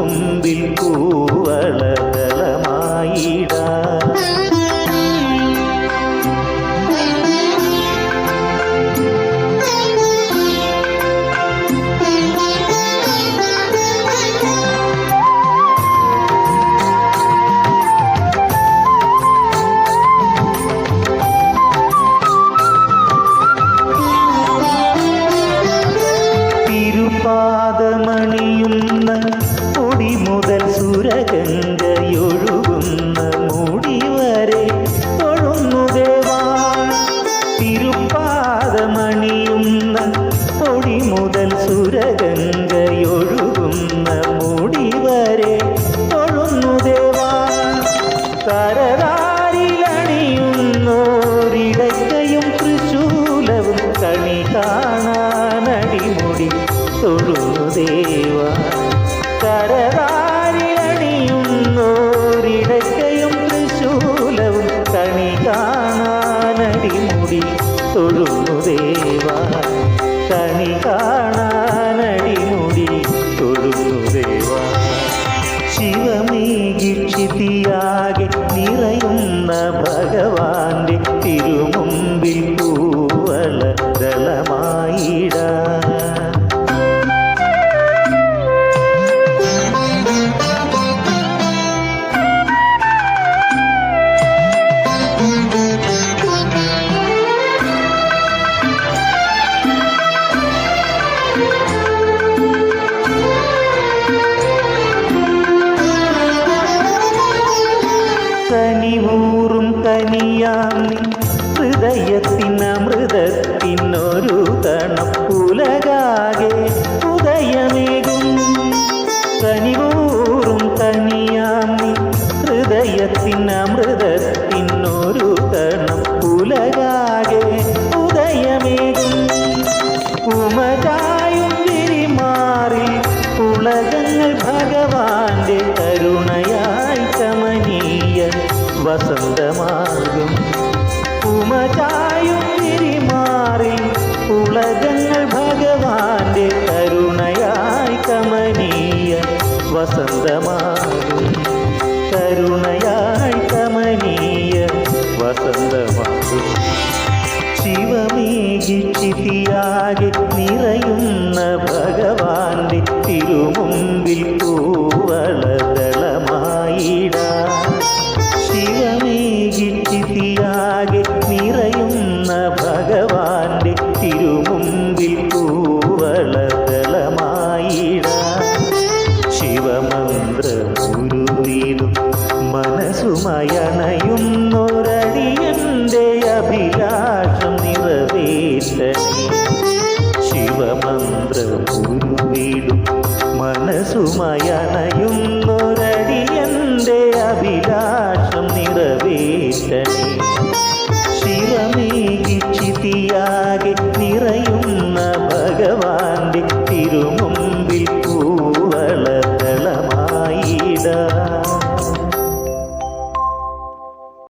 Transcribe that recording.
തിരുമുമ്പിൽ കൂവളകളമായിടാൻ കണി കാണാനടിമുടി തൊഴുന്നു ദേവ. ശിവമേകിക്ഷിതിയാകെ നിറയുന്ന ഭഗവാന്റെ തിരുമുമ്പിൽ പൂവള കനിവൂറും കനിയാന്നി ഹൃദയത്തിനമൃതത്തിനൊരു തണപ്പുലകാകെ ഉദയമേകും. കനിവൂറും കനിയാന്നി ഹൃദയത്തിനമൃതത്തിനൊരു കണം ഉലകാകെ ഉദയമേകും. ഉമതായും വിരിമാറി ഉലകങ്ങൾ ഭഗവാന്റെ വസന്തമാകും കരുണയായി കമനീയ വസന്തമാകും ശിവമേകിക്ഷിതിയാകെ നിറയുന്ന ഭഗവാന്റെ തിരുമുമ്പിൽ പൂവളദളമായിട. അഭിലാഷം നിറവേറ്റണേ. ശിവമേകി ചിതിയാകെ നിറയുന്ന ഭഗവാന്റെ തിരുമു